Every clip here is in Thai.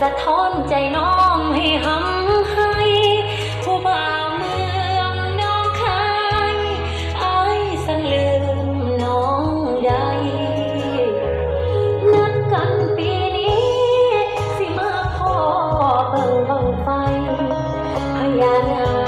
สะท้อนใจน้องให้หำให้ผู้บ่าวเมืองน้องคายอายสังลืมน้องได้นัดกันปีนี้ สิมาพ่อเบิ่งบังไฟพยานา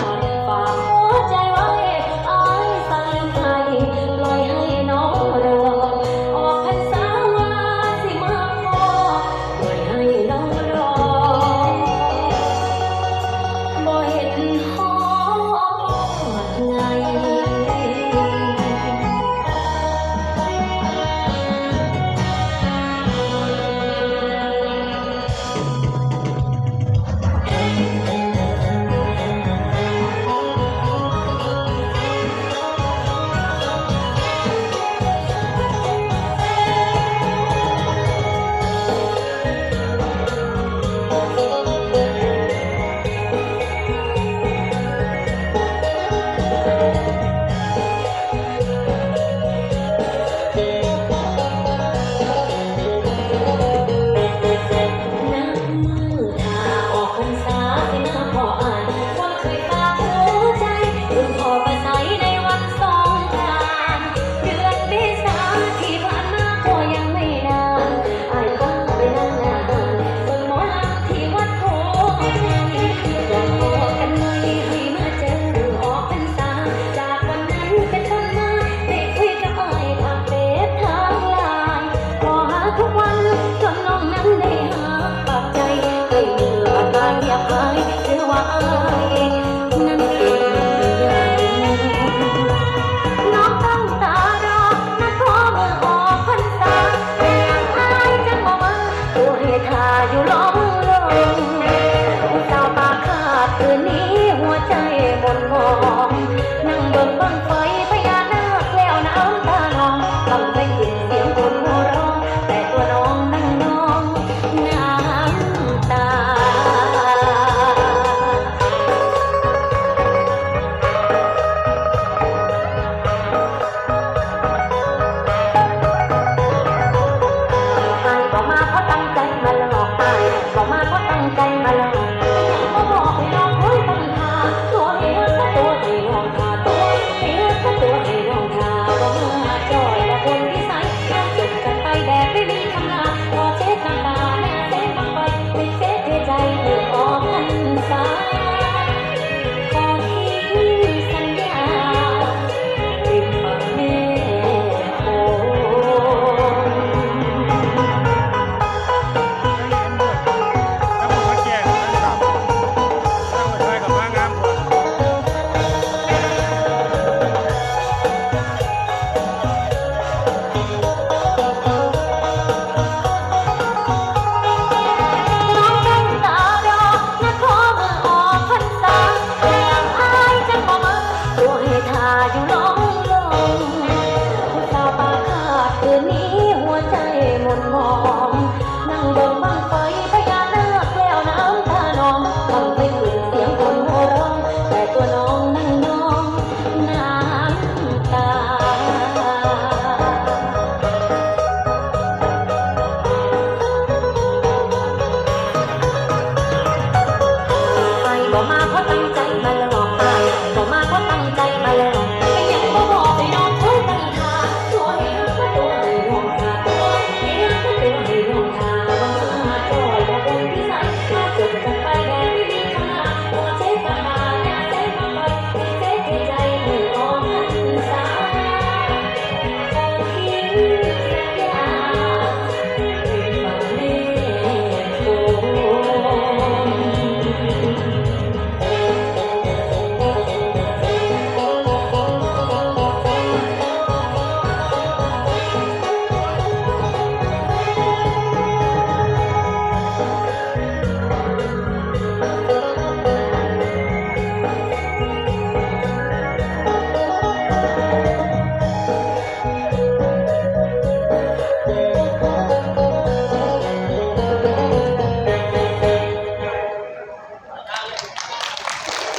네. ทาอยู่ลง